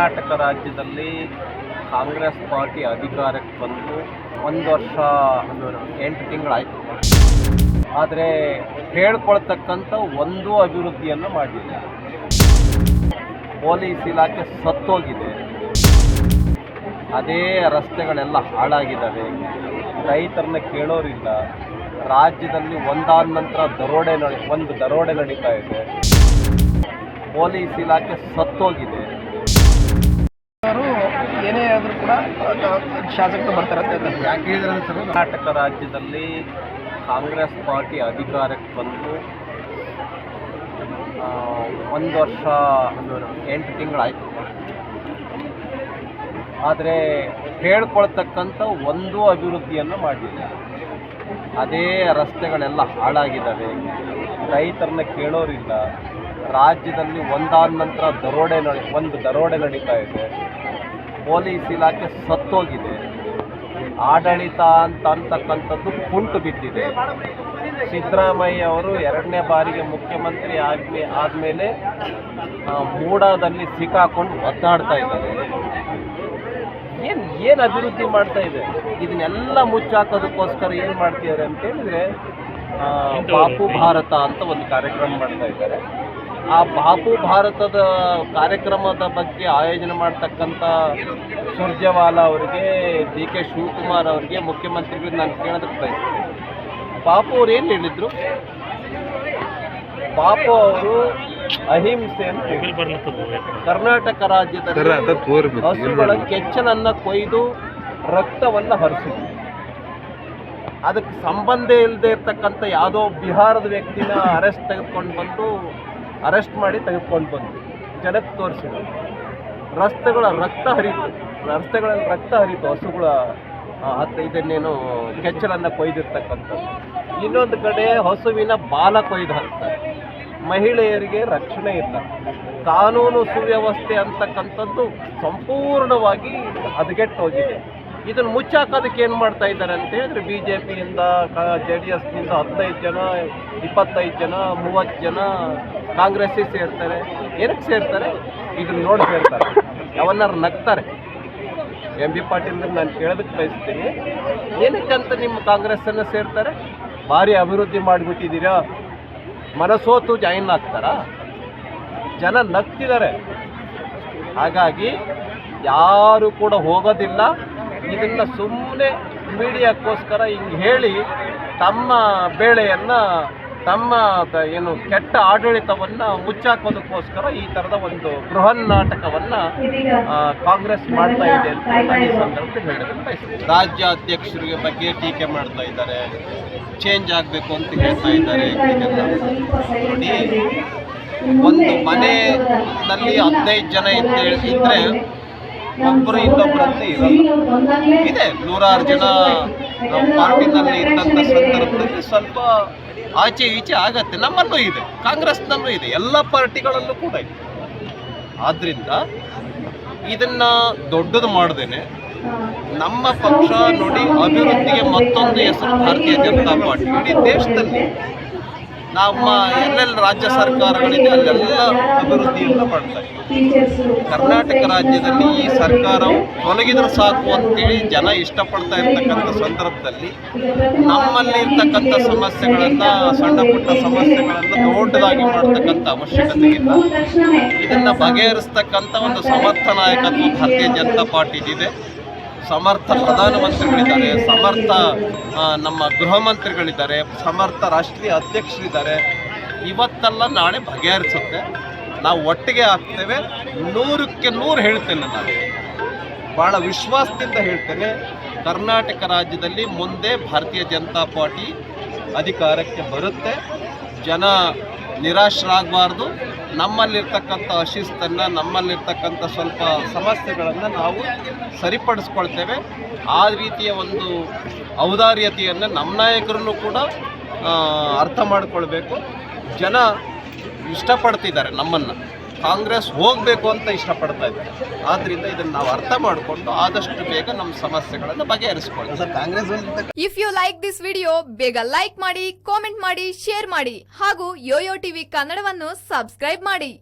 ಕರ್ನಾಟಕ ರಾಜ್ಯದಲ್ಲಿ ಕಾಂಗ್ರೆಸ್ ಪಾರ್ಟಿ ಅಧಿಕಾರಕ್ಕೆ ಬಂದು ಒಂದು ವರ್ಷ ಎಂಟು ತಿಂಗಳಾಯಿತು. ಆದರೆ ಹೇಳ್ಕೊಳ್ತಕ್ಕಂಥ ಒಂದೂ ಅಭಿವೃದ್ಧಿಯನ್ನು ಮಾಡಿದೆ ಪೊಲೀಸ್ ಇಲಾಖೆ ಸತ್ತೋಗಿದೆ. ಅದೇ ರಸ್ತೆಗಳೆಲ್ಲ ಹಾಳಾಗಿದ್ದಾವೆ. ರೈತರನ್ನ ಕೇಳೋರಿಲ್ಲ. ರಾಜ್ಯದಲ್ಲಿ ಒಂದಾದ ನಂತರ ದರೋಡೆ ನಡೆ, ಒಂದು ದರೋಡೆ ನಡೀತಾ ಇದೆ. ಪೊಲೀಸ್ ಇಲಾಖೆ ಸತ್ತೋಗಿದೆ. ಏನೇ ಆದರೂ ಕೂಡ ಶಾಸಕರು ಬರ್ತಾರೆ ಅಂತ ಹೇಳ್ತಾರೆ. ಯಾಕೆ ಹೇಳಿದ್ರೆ ಸರ್? ಕರ್ನಾಟಕ ರಾಜ್ಯದಲ್ಲಿ ಕಾಂಗ್ರೆಸ್ ಪಾರ್ಟಿ ಅಧಿಕಾರಕ್ಕೆ ಬಂದು ಒಂದು ವರ್ಷ ಎಂಟು ತಿಂಗಳಾಯಿತು. ಆದರೆ ಹೇಳ್ಕೊಳ್ತಕ್ಕಂಥ ಒಂದು ಅಭಿವೃದ್ಧಿಯನ್ನು ಮಾಡಿಲ್ಲ. ಅದೇ ರಸ್ತೆಗಳೆಲ್ಲ ಹಾಳಾಗಿದ್ದಾವೆ. ರೈತರನ್ನ ಕೇಳೋರಿಲ್ಲ. ರಾಜ್ಯದಲ್ಲಿ ಒಂದಾದ ನಂತರ ದರೋಡೆ ನಡಿ ಒಂದು ದರೋಡೆ ನಡೀತಾ ಇದೆ. ಪೊಲೀಸ್ ಇಲಾಖೆ ಸತ್ತೋಗಿದೆ. ಆಡಳಿತ ಅಂತ ಅಂತಕ್ಕಂಥದ್ದು ಕುಂಟು ಬಿದ್ದಿದೆ. ಸಿದ್ದರಾಮಯ್ಯ ಅವರು ಎರಡನೇ ಬಾರಿಗೆ ಮುಖ್ಯಮಂತ್ರಿ ಆಗಿ ಆದಮೇಲೆ ಮೂಡದಲ್ಲಿ ಸಿಕ್ಕಾಕೊಂಡು ಒದ್ದಾಡ್ತಾ ಇದ್ದಾರೆ. ಏನು ಏನು ಅಭಿವೃದ್ಧಿ ಮಾಡ್ತಾ ಇದೆ? ಇದನ್ನೆಲ್ಲ ಮುಚ್ಚಾಕೋದಕ್ಕೋಸ್ಕರ ಏನು ಮಾಡ್ತಿದ್ದಾರೆ ಅಂತ ಹೇಳಿದ್ರೆ ಆ, ಬಾಪು ಭಾರತ ಅಂತ ಒಂದು ಕಾರ್ಯಕ್ರಮ ಮಾಡ್ತಾ ಇದ್ದಾರೆ. ಆ ಬಾಪು ಭಾರತದ ಕಾರ್ಯಕ್ರಮದ ಬಗ್ಗೆ ಆಯೋಜನೆ ಮಾಡ್ತಕ್ಕಂಥ ಸುರ್ಜೇವಾಲ ಅವರಿಗೆ ಡಿ ಕೆ ಶಿವಕುಮಾರ್ ಅವರಿಗೆ ಮುಖ್ಯಮಂತ್ರಿಗಳು ನಾನು ಕೇಳೋದಕ್ಕೆ ಬಯಸ್ತೀನಿ. ಬಾಪು ಅವ್ರು ಏನು ಹೇಳಿದ್ರು? ಬಾಪು ಅವರು ಅಹಿಂಸೆ ಅಂತ. ಕರ್ನಾಟಕ ರಾಜ್ಯದ ಹಸುಗಳ ಕೆಚ್ಚಲನ್ನ ಕೊಯ್ದು ರಕ್ತವನ್ನ ಹರಿಸಿದ್ರು. ಅದಕ್ಕೆ ಸಂಬಂಧ ಇಲ್ಲದೆ ಇರ್ತಕ್ಕಂಥ ಯಾವುದೋ ಬಿಹಾರದ ವ್ಯಕ್ತಿನ ಅರೆಸ್ಟ್ ತೆಗೆದುಕೊಂಡು ಬಂದು ಅರೆಸ್ಟ್ ಮಾಡಿ ತೆಗೆದುಕೊಂಡು ಬಂದು ಜನಕ್ಕೆ ತೋರಿಸಿದ್ರು ರಸ್ತೆಗಳ ರಕ್ತ ಹರಿತು. ರಸ್ತೆಗಳಲ್ಲಿ ರಕ್ತ ಹರಿತು, ಹಸುಗಳ ಹತ್ತು ಇದನ್ನೇನು ಕೆಚ್ಚಲನ್ನು ಕೊಯ್ದಿರ್ತಕ್ಕಂಥದ್ದು. ಇನ್ನೊಂದು ಕಡೆ ಹಸುವಿನ ಬಾಲ ಕೊಯ್ದು ಹಾಕ್ತಾರೆ. ಮಹಿಳೆಯರಿಗೆ ರಕ್ಷಣೆ ಇಲ್ಲ. ಕಾನೂನು ಸುವ್ಯವಸ್ಥೆ ಅಂತಕ್ಕಂಥದ್ದು ಸಂಪೂರ್ಣವಾಗಿ ಹದಗೆಟ್ಟು ಹೋಗಿದೆ ಇದನ್ನು ಮುಚ್ಚಾಕೋದಕ್ಕೆ ಏನು ಮಾಡ್ತಾ ಇದ್ದಾರೆ ಅಂತ ಹೇಳಿದ್ರೆ ಬಿ ಜೆ ಪಿಯಿಂದ ಜೆ ಡಿ ಎಸ್ನಿಂದ ಹದಿನೈದು ಜನ, ಇಪ್ಪತ್ತೈದು ಜನ, ಮೂವತ್ತು ಜನ ಕಾಂಗ್ರೆಸ್ಸಿಗೆ ಸೇರ್ತಾರೆ, ಏನಕ್ಕೆ ಸೇರ್ತಾರೆ? ಇದನ್ನು ನೋಡಿ ಸೇರ್ತಾರೆ. ಯಾವನ್ನಾರು ನಗ್ತಾರೆ. ಎಂ ಬಿ ಪಾಟೀಲ್ ನಾನು ಕೇಳೋದಕ್ಕೆ ಬಯಸ್ತೀನಿ. ಏನಕ್ಕಂತ ನಿಮ್ಮ ಕಾಂಗ್ರೆಸ್ಸನ್ನು ಸೇರ್ತಾರೆ? ಭಾರಿ ಅಭಿವೃದ್ಧಿ ಮಾಡಿಬಿಟ್ಟಿದ್ದೀರಾ? ಮನಸೋತು ಜಾಯಿನ್ ಆಗ್ತಾರಾ? ಜನ ನಗ್ತಿದ್ದಾರೆ. ಹಾಗಾಗಿ ಯಾರು ಕೂಡ ಹೋಗೋದಿಲ್ಲ. ಇದನ್ನು ಸುಮ್ಮನೆ ಮೀಡಿಯಾಕ್ಕೋಸ್ಕರ ಹಿಂಗೆ ಹೇಳಿ ತಮ್ಮ ಬೇಳೆಯನ್ನು ತಮ್ಮ ಏನು ಕೆಟ್ಟ ಆಡಳಿತವನ್ನು ಮುಚ್ಚಾಕೋದಕ್ಕೋಸ್ಕರ ಈ ಥರದ ಒಂದು ಬೃಹನ್ ನಾಟಕವನ್ನು ಕಾಂಗ್ರೆಸ್ ಮಾಡ್ತಾ ಇದೆ ಅಂತ ಈ ಸಂದರ್ಭದಲ್ಲಿ ಹೇಳೋದಕ್ಕೆ ಬಯಸ್ತೀನಿ. ರಾಜ್ಯ ಅಧ್ಯಕ್ಷರಿಗೆ ಬಗ್ಗೆ ಟೀಕೆ ಮಾಡ್ತಾ ಇದ್ದಾರೆ. ಚೇಂಜ್ ಆಗಬೇಕು ಅಂತ ಹೇಳ್ತಾ ಇದ್ದಾರೆ ಒಂದು ಮನೆಯಲ್ಲಿ ಹದಿನೈದು ಜನ ಇದ್ದ ಇದ್ರೆ ಒಬ್ಬರು ಇನ್ನೊಬ್ಬರಂತೆ ಇರಲ್ಲ. ಇದೆ ನೂರಾರು ಜನ ನಮ್ಮ ಪಾರ್ಟಿನಲ್ಲಿ ಇದ್ದಂಥ ಸಂದರ್ಭದಲ್ಲಿ ಸ್ವಲ್ಪ ಆಚೆ ಈಚೆ ಆಗತ್ತೆ. ನಮ್ಮಲ್ಲೂ ಇದೆ. ಕಾಂಗ್ರೆಸ್ನಲ್ಲೂ ಇದೆ. ಎಲ್ಲ ಪಾರ್ಟಿಗಳಲ್ಲೂ ಕೂಡ ಇದೆ. ಆದ್ರಿಂದ ಇದನ್ನ ದೊಡ್ಡದು ಮಾಡ್ದೇನೆ. ನಮ್ಮ ಪಕ್ಷ ನೋಡಿ ಅಭಿವೃದ್ಧಿಗೆ ಮತ್ತೊಂದು ಹೆಸರು ಭಾರತೀಯ ಜನತಾ ಪಾರ್ಟಿ. ಇಡೀ ದೇಶದಲ್ಲಿ ನಮ್ಮ ಎಲ್ಲೆಲ್ಲಿ ರಾಜ್ಯ ಸರ್ಕಾರಗಳಿದೆ ಅಲ್ಲೆಲ್ಲ ಅಭಿವೃದ್ಧಿಯನ್ನು ಮಾಡ್ತಾ ಇದೆ. ಕರ್ನಾಟಕ ರಾಜ್ಯದಲ್ಲಿ ಈ ಸರ್ಕಾರವು ತೊಲಗಿದ್ರೆ ಸಾಕು ಅಂತೇಳಿ ಜನ ಇಷ್ಟಪಡ್ತಾ ಇರ್ತಕ್ಕಂಥ ಸಂದರ್ಭದಲ್ಲಿ ನಮ್ಮಲ್ಲಿ ಇರ್ತಕ್ಕಂಥ ಸಮಸ್ಯೆಗಳನ್ನು, ಸಣ್ಣ ಪುಟ್ಟ ಸಮಸ್ಯೆಗಳನ್ನು ದೊಡ್ಡದಾಗಿ ಮಾಡ್ತಕ್ಕಂಥ ಅವಶ್ಯಕತೆ ಇಲ್ಲ ಇದನ್ನು ಬಗೆಹರಿಸ್ತಕ್ಕಂಥ ಒಂದು ಸಮರ್ಥ ನಾಯಕತ್ವ ಭಾರತೀಯ ಜನತಾ ಪಾರ್ಟಿದಿದೆ. ಸಮರ್ಥ ಪ್ರಧಾನಮಂತ್ರಿಗಳಿದ್ದಾರೆ, ಸಮರ್ಥ ನಮ್ಮ ಗೃಹ ಮಂತ್ರಿಗಳಿದ್ದಾರೆ, ಸಮರ್ಥ ರಾಷ್ಟ್ರೀಯ ಅಧ್ಯಕ್ಷರಿದ್ದಾರೆ. ಇವತ್ತೆಲ್ಲ ನಾಳೆ ಬಗೆಹರಿಸುತ್ತೆ. ನಾವು ಒಟ್ಟಿಗೆ ಆಗ್ತೇವೆ. ನೂರಕ್ಕೆ ನೂರು ಹೇಳ್ತೇನೆ ನಾನು. ಭಾಳ ವಿಶ್ವಾಸದಿಂದ ಹೇಳ್ತೇನೆ. ಕರ್ನಾಟಕ ರಾಜ್ಯದಲ್ಲಿ ಮುಂದೆ ಭಾರತೀಯ ಜನತಾ ಪಾರ್ಟಿ ಅಧಿಕಾರಕ್ಕೆ ಬರುತ್ತೆ. ಜನ ನಿರಾಶರಾಗಬಾರ್ದು. ನಮ್ಮಲ್ಲಿರ್ತಕ್ಕಂಥ ಅಶಿಸ್ತನ್ನು ನಮ್ಮಲ್ಲಿರ್ತಕ್ಕಂಥ ಸ್ವಲ್ಪ ಸಮಸ್ಯೆಗಳನ್ನು ನಾವು ಸರಿಪಡಿಸ್ಕೊಳ್ತೇವೆ. ಆ ರೀತಿಯ ಒಂದು ಔದಾರ್ಯತೆಯನ್ನು ನಮ್ಮ ನಾಯಕರನ್ನು ಕೂಡ ಅರ್ಥ ಮಾಡಿಕೊಳ್ಬೇಕು. ಜನ ಇಷ್ಟಪಡ್ತಿದ್ದಾರೆ ನಮ್ಮನ್ನು. ಕಾಂಗ್ರೆಸ್ ಹೋಗಬೇಕು ಅಂತ ಇಷ್ಟಪಡ್ತಾ ಇದ್ದಾರೆ. ಆದ್ರಿಂದ ಇದನ್ನು ನಾವು ಅರ್ಥ ಮಾಡಿಕೊಂಡು ಆದಷ್ಟು ಬೇಗ ನಮ್ಮ ಸಮಸ್ಯೆಗಳನ್ನು ಬಗೆಹರಿಸ್ಕೊಳ್ತೀವಿ sir Congress if you like this video ಬೇಗ ಲೈಕ್ ಮಾಡಿ ಕಾಮೆಂಟ್ ಮಾಡಿ ಶೇರ್ ಮಾಡಿ ಹಾಗೂ ಯೋಯೋ ಟಿವಿ ಕನ್ನಡವನ್ನು ಸಬ್ಸ್ಕ್ರೈಬ್ ಮಾಡಿ.